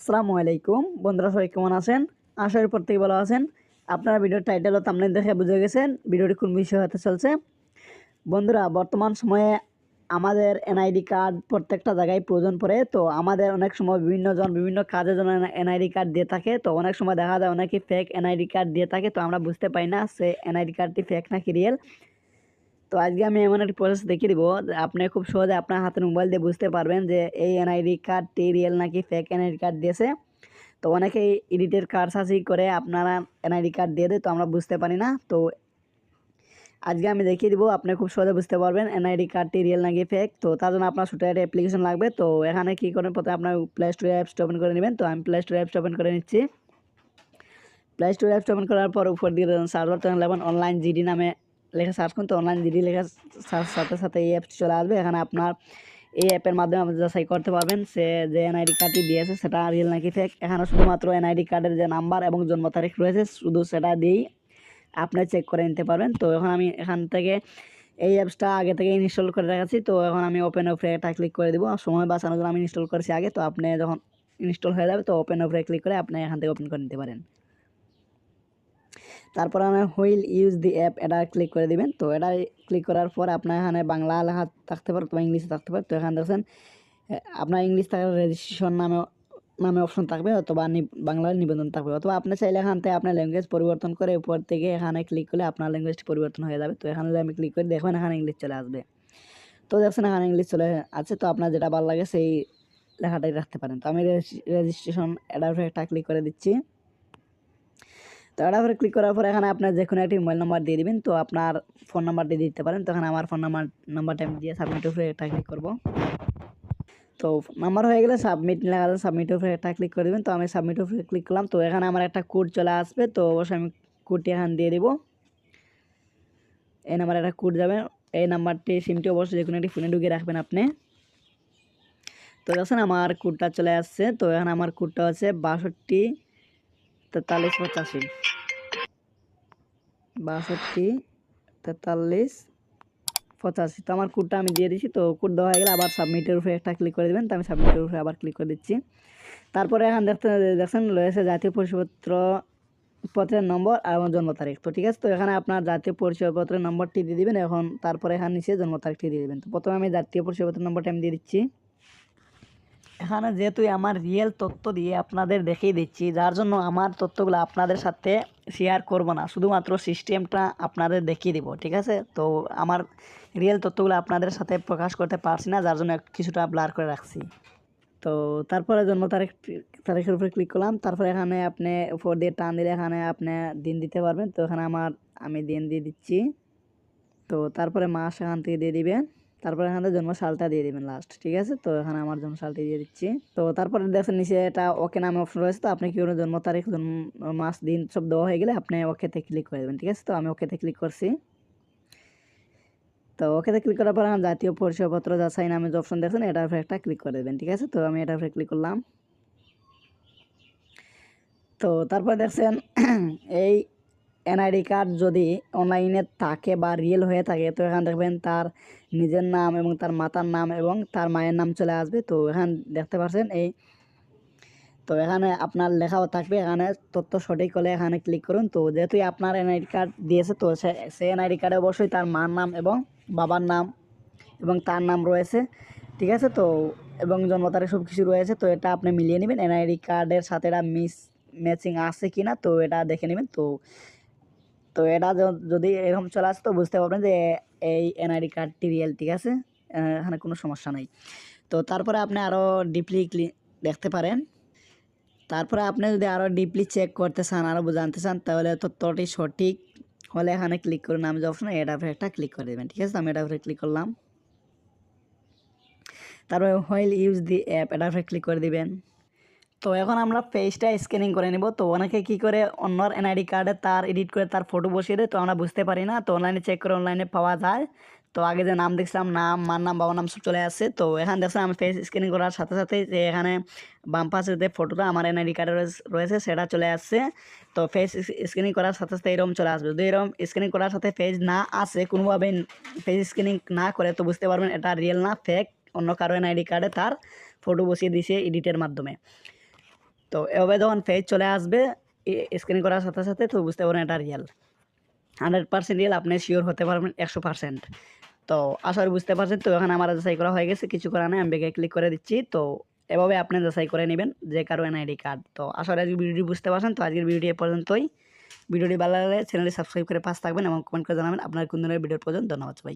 আসসালামু আলাইকুম। বন্ধুরা, সবাই কেমন আছেন? আশা পর থেকে ভালো আছেন। আপনারা ভিডিওর টাইটেল ও থাম্বনেল দেখে বুঝে গেছেন ভিডিওটি কোন বিষয় হতে চলছে। বন্ধুরা, বর্তমান সময়ে আমাদের এনআইডি কার্ড প্রত্যেকটা জায়গায় প্রয়োজন পড়ে। তো আমাদের অনেক সময় বিভিন্ন জন, বিভিন্ন কাজের জন্য এনআইডি কার্ড দিয়ে থাকে। তো অনেক সময় দেখা যায় অনেকে ফেক এনআইডি কার্ড দিয়ে থাকে। তো আমরা বুঝতে পারি না, সে এনআইডি কার্ডটি ফেক নাকি রিয়েল তো আজকে আমি এমন একটি প্রসেস দেখিয়ে দিব। আপনি খুব সহজে আপনার হাতের মোবাইল দিয়ে বুঝতে পারবেন যে এই এনআইডি কার্ডটি রিয়েল নাকি ফেক এনআইডি কার্ড দিয়েছে। তো অনেকেই কার্ড সার্চি করে আপনারা এনআইডি কার্ড দিয়ে দেয়, তো আমরা বুঝতে পারি না। তো আজকে আমি দেখিয়ে দিব, আপনি খুব সহজে বুঝতে পারবেন এনআইডি কার্ডটি রিয়েল নাকি ফেক তো তার জন্য আপনার ছোটো একটা অ্যাপ্লিকেশন লাগবে। তো এখানে কী করেন প্রথমে আপনার প্লে স্টোর অ্যাপসটা ওপেন করে নেবেন। তো আমি প্লে স্টোর অ্যাপসটা ওপেন করে নিচ্ছি। প্লে স্টোর অ্যাপসটা ওপেন করার পর উপর দিয়ে সার্ভার তখন লেবেন অনলাইন জিডি নামে লেখা সার্চ করুন তো অনলাইন জিডি লেখা সার্চ সাথে সাথে এই অ্যাপটি চলে আসবে, এখানে আপনার এই অ্যাপের মাধ্যমে আপনি যাচাই করতে পারবেন সে যে এনআইডি কার্ডটি দিয়েছে সেটা রিয়েল নাকি ফেক এখানে শুধুমাত্র এনআইডি কার্ডের যে নাম্বার এবং জন্ম তারিখ রয়েছে, শুধু সেটা দিয়েই আপনি চেক করে নিতে পারবেন। তো এখন আমি এখান থেকে এই অ্যাপসটা আগে থেকে ইনস্টল করে রেখেছি, তো এখন আমি ওপেন ওপরে একটা ক্লিক করে দেবো। সময় বাঁচানোর জন্য আমি ইনস্টল করেছি আগে, তো আপনি যখন ইনস্টল হয়ে যাবে, তো ওপেন ওপরে ক্লিক করে আপনি এখান থেকে ওপেন করে নিতে পারেন। তারপর আমি হুইল ইউজ দি অ্যাপ, এটা ক্লিক করে দিবেন। তো এটা ক্লিক করার পর আপনার এখানে বাংলা লেখা থাকতে পারে অথবা ইংলিশে থাকতে পারে। তো এখানে দেখছেন আপনার ইংলিশ থাকলে রেজিস্ট্রেশন নামে নামে অপশন থাকবে অথবা বাংলার নিবেদন থাকবে। অথবা আপনি চাইলে এখান থেকে আপনার ল্যাঙ্গুয়েজ পরিবর্তন করে উপর থেকে এখানে ক্লিক করলে আপনার ল্যাঙ্গুয়েজটি পরিবর্তন হয়ে যাবে। তো এখানে আমি ক্লিক করি, দেখবেন এখানে ইংলিশ চলে আসবে। তো দেখছেন এখানে ইংলিশ চলে আছে। তো আপনার যেটা ভালো লাগে সেই লেখাটাই রাখতে পারেন। তো আমি রেজিস্ট্রেশন এটার একটা ক্লিক করে দিচ্ছি। তো এটার উপরে ক্লিক করার পর এখানে আপনার যে কোনো একটি মোবাইল নাম্বার দিয়ে দিবেন। তো আপনার ফোন নাম্বারটি দিতে পারেন। তো এখানে আমার ফোন নাম্বার নাম্বারটা আমি দিয়ে সাবমিট উপরে একটা ক্লিক করব। তো নাম্বার হয়ে গেলে সাবমিট লেখা আছে সাবমিট উপরে একটা ক্লিক করে দেবেন। তো আমি সাবমিট উপরে ক্লিক করলাম। তো এখানে আমার একটা কোড চলে আসবে। তো অবশ্যই আমি কোডটি এখানে দিয়ে দেবো। এই নাম্বারে একটা কোড যাবে। এই নাম্বারটি সিমটি অবশ্যই যে কোনো একটি ফোনে ঢুকিয়ে রাখবেন আপনি। তো দেখছেন আমার কোডটা চলে আসছে। তো এখানে আমার কোডটা হচ্ছে বাষট্টি তেতাল্লিশ পঁচাশি। বাষট্টি, তেতাল্লিশ, পঁচাশি। তো আমার কোডটা আমি দিয়ে দিচ্ছি তো কোড দেওয়া হয়ে গেলে আবার সাবমিটের উপরে একটা ক্লিক করে দেবেন, তো আমি সাবমিটের উপরে আবার ক্লিক করে দিচ্ছি। তারপরে এখন দেখতে, দেখছেন, রয়েছে জাতীয় পরিচয়পত্র পত্রের নম্বর এবং জন্ম তারিখ। তো ঠিক আছে, তো এখানে আপনার জাতীয় পরিচয়পত্রের নম্বরটি দিয়ে দিবেন, এখন তারপরে এখানে নিচে জন্ম তারিখটি দিয়ে দেবেন। তো প্রথমে আমি জাতীয় পরিচয়পত্রের নম্বরটা আমি দিয়ে দিচ্ছি। এখানে যেহেতু আমার রিয়েল তথ্য দিয়ে আপনাদের দেখিয়ে দিচ্ছি, যার জন্য আমার তথ্যগুলো আপনাদের সাথে শেয়ার করব না। শুধুমাত্র সিস্টেমটা আপনাদের দেখিয়ে দিব, ঠিক আছে? তো আমার রিয়েল তথ্যগুলো আপনাদের সাথে প্রকাশ করতে পারছি না, যার জন্য কিছুটা ব্লার করে রাখছি। তো তারপরে জন্ম তারিখ, তারিখের উপরে ক্লিক করলাম। তারপরে এখানে আপনি উপর দিয়ে টান দিলে এখানে আপনি দিন দিতে পারবেন। তো এখানে আমার, আমি দিন দিয়ে দিচ্ছি। তো তারপরে মাস এখান থেকে দিয়ে দিবেন। তারপরে এখানে জন্ম সালটা দিয়ে দিবেন লাস্ট ঠিক আছে? তো এখানে আমার জন্ম সালটি দিয়ে দিচ্ছি। তো তারপরে দেখছেন নিচে এটা ওকে নামে অপশন রয়েছে, তো আপনি কি কোনো জন্ম তারিখ, জন্ম মাস, দিন সব দেওয়া হয়ে গেলে আপনি ওকেতে ক্লিক করে দেবেন, ঠিক আছে? তো আমি ওকেতে ক্লিক করছি। তো ওকেতে ক্লিক করার পর আমার জাতীয় পরিচয়পত্র যাচাই নামে যে অপশন দেখছেন, এটার উপরে একটা ক্লিক করে দেবেন, ঠিক আছে? তো আমি এটার উপরে ক্লিক করলাম। তো তারপর দেখছেন, এই এনআইডি কার্ড যদি অনলাইনে থাকে বা রিয়েল হয়ে থাকে, তো এখানে দেখবেন তার নিজের নাম এবং তার মাতার নাম এবং তার মায়ের নাম চলে আসবে। তো এখানে দেখতে পাচ্ছেন এই, তো এখানে আপনার লেখাও থাকবে। এখানে তথ্য সঠিক হলে এখানে ক্লিক করুন। তো যেহেতু আপনার এনআইডি কার্ড দিয়েছে, তো সে এনআইডি কার্ডে অবশ্যই তার মার নাম এবং বাবার নাম এবং তার নাম রয়েছে। ঠিক আছে? তো এবং জন্ম তারিখ সব কিছু রয়েছে। তো এটা আপনি মিলিয়ে নেবেন। এনআইডি কার্ডের সাথে এটা মিস, ম্যাচিং আছে কি না তো এটা দেখে নেবেন। তো তো এটা যদি এরকম চলে আসে তো বুঝতে পারবেন যে এই এনআইডি কার্ডটি রিয়েল ঠিক আছে? এখানে কোনো সমস্যা নাই। তো তারপরে আপনি আরও ডিপলি দেখতে পারেন। তারপরে আপনি যদি আরও ডিপলি চেক করতে চান আরও জানতে চান, তাহলে তথ্যটি সঠিক হলে এখানে ক্লিক করুন। আমি যে অপশন এটা উপরে একটা ক্লিক করে দেবেন, ঠিক আছে? আমি এটা উপরে ক্লিক করলাম। তারপরে হোয়াইল ইউজ দি অ্যাপ এটা উপরে ক্লিক করে দিবেন। তো এখন আমরা পেজটা স্ক্যানিং করে নেব। তো অনেকে কী করে অন্যর এনআইডি কার্ডে তার এডিট করে তার ফটো বসিয়ে দেয়, তো আমরা বুঝতে পারি না। তো অনলাইনে চেক করে অনলাইনে পাওয়া যায়। তো আগে যে নাম দেখছিলাম, নাম মার নাম, বাবার নাম সব চলে আসছে তো এখানে দেখছিলাম আমি ফেস স্ক্যানিং করার সাথে সাথে যে এখানে বাম যে ফটোটা আমার এনআইডি কার্ডে রয়েছে সেটা চলে আসছে। তো ফেস স্ক্যানিং করার সাথে সাথে এরকম চলে আসবে। যদি এরকম স্ক্যানিং করার সাথে ফেজ না আসে, কোনোভাবে ফেস স্ক্যানিং না করে, তো বুঝতে পারবেন এটা রিয়েল না ফেক অন্য কারও এনআইডি কার্ডে তার ফটো বসিয়ে দিয়েছে এডিটের মাধ্যমে। তো এভাবে যখন ফেজ চলে আসবে স্ক্যান করার সাথে সাথে তো বুঝতে পারবেন এটা রিয়েল হান্ড্রেড পার্সেন্ট রিয়েল আপনি শিওর হতে পারবেন একশো পার্সেন্ট তো আশা করি বুঝতে পারছেন, তো এখানে আমার যাচাই করা হয়ে গেছে, কিছু করা নেই, আমি বেগে ক্লিক করে দিচ্ছি। তো এভাবে আপনি যাচাই করে নেবেন, যে কারও এনআইডি কার্ড তো আশা করি আজকে ভিডিওটি বুঝতে পারছেন, তো আজকের ভিডিওটি এ পর্যন্তই। ভিডিওটি ভালো লাগলে চ্যানেলটি সাবস্ক্রাইব করে পাশ থাকবেন এবং কমেন্ট করে জানাবেন। আপনার কোন ধরনের ভিডিওর প্রয়োজন? ধন্যবাদ ভাই